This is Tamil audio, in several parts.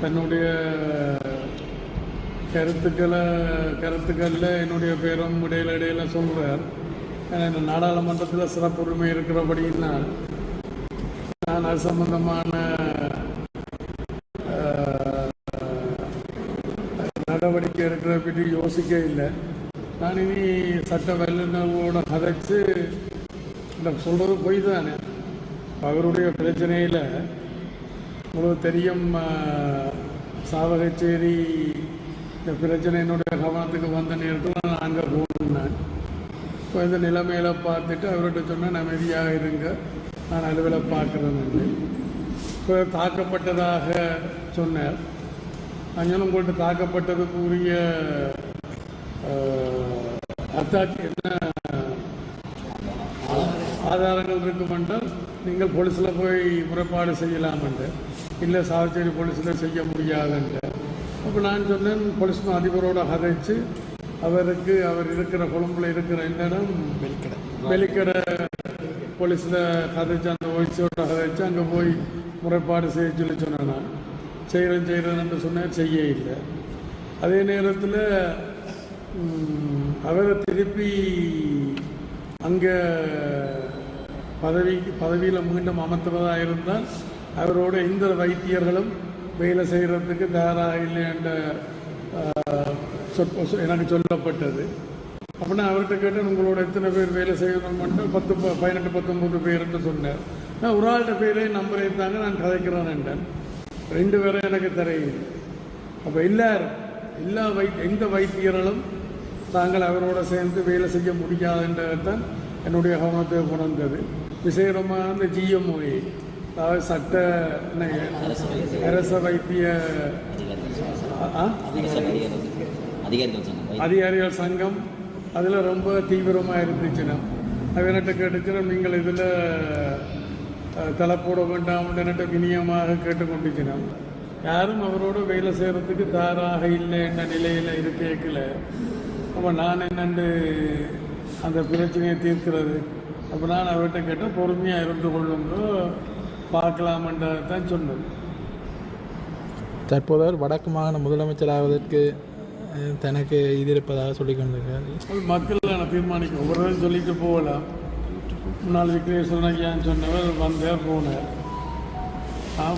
தன்னுடைய கருத்துக்களை கருத்துக்களில் என்னுடைய பேரும் இடையில இடையில சொல்கிறார் ஏன்னா இந்த நாடாளுமன்றத்தில் சிறப்புரிமை இருக்கிறபடியினால் நான் அது சம்பந்தமான நடவடிக்கை எடுக்கிறத பற்றி யோசிக்க இல்லை. நான் இனி சட்ட வல்லுநர்களோட கதைச்சு இந்த சொல்கிறது பொய் தானே அவருடைய பிரச்சனையில் உங்களுக்கு தெரியும் சாவகச்சேரி இந்த பிரச்சனை என்னுடைய கவனத்துக்கு வந்த நேரத்தில் நான் அங்கே போனேன். இப்போ இந்த நிலைமையில பார்த்துட்டு அவர்கிட்ட சொன்னால் அமைதியாக இருங்க. நான் அலுவலை பார்க்குறேன்னு இப்போ தாக்கப்பட்டதாக சொன்னார். அஞ்சனும் உங்கள்கிட்ட தாக்கப்பட்டதுக்கு உரிய அத்தாட்சி என்ன ஆதாரங்கள் இருக்குமென்றால் நீங்கள் போலீஸில் போய் முறைப்பாடு செய்யலாமென்று இல்லை சாவச்சேரி போலீஸில் செய்ய முடியாதுன்ட்டு. அப்போ நான் சொன்னேன் போலீஸ் அதிபரோட கதைச்சு அவருக்கு அவர் இருக்கிற கொழும்புல இருக்கிற இடம் வெளிக்கடை வெளிக்கடை போலீஸில் கதைச்சு அந்த ஒய்ஸோட கதைச்சு அங்கே போய் முறைப்பாடு செய்ய சொல்லி சொன்னேன் நான். செய்கிறேன் செய்கிறேன்னு சொன்னேன் செய்ய இல்லை. அதே நேரத்தில் அவரை திருப்பி அங்கே பதவிக்கு பதவியில் மீண்டும் அமர்த்துவதாக இருந்தால் அவரோட இந்த வைத்தியர்களும் வேலை செய்கிறதுக்கு தயாராக இல்லை என்ற சொற்ப- எனக்கு சொல்லப்பட்டது. அப்படின்னா அவர்கிட்ட கேட்டேன் உங்களோட எத்தனை பேர் வேலை செய்யணும் மட்டும் பத்து ப- பதினெட்டு பத்தொம்பது பேருன்னு சொன்னார். நான் ஒரு ஆள்கிட்ட பேரே நம்பர் தாங்க நான் கதைக்கிறேன் என்றேன். ரெண்டு பேரும் எனக்கு தெரியுது அப்போ எல்லாரும் எல்லா வை எந்த வைத்தியர்களும் தாங்கள் அவரோட சேர்ந்து வேலை செய்ய முடியாதுன்றதான் என்னுடைய கவனத்தை உணர்ந்தது விசேடமான இந்த ஜிஎம்ஓஏ அதாவது சட்ட அரச வைத்திய அதிகாரிகள் சங்கம். அதில் ரொம்ப தீவிரமாக இருந்துச்சுன்னா அவன்கிட்ட கேட்டுச்சுன்னா நீங்கள் இதில் தலை போட வேண்டாம்ன்ற வினியமாக கேட்டுக்கொண்டுச்சுன்னா யாரும் அவரோட வேலை செய்கிறதுக்கு தயாராக இல்லை என்ற நிலையில் இருக்கேக்கல அப்போ நான் என்னண்டு அந்த பிரச்சனையை தீர்க்கிறது? அப்போ நான் அவர்கிட்ட கேட்டேன் பொறுமையாக இருந்து கொள்ளுங்க. பார்க்கலாமன்றதை தான் சொன்னது. தற்போது அவர் வடக்கு மாகாண முதலமைச்சராவதற்கு தனக்கு இது இருப்பதாக சொல்லிக் கொண்டிருக்கிறார். மக்கள் நான் தீர்மானிக்கும் ஒவ்வொருவரும் சொல்லிட்டு போகலாம் முன்னாள் விக்னேஸ்வரன் ஐயான்னு சொன்னவர் வந்தார் போனார்.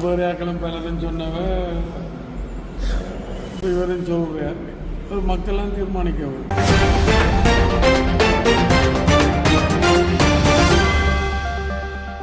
வேறு ஆக்களும் பலரும் சொன்னவர் இவரும் சொல்கிறார் மக்கள்லாம் தீர்மானிக்கவும்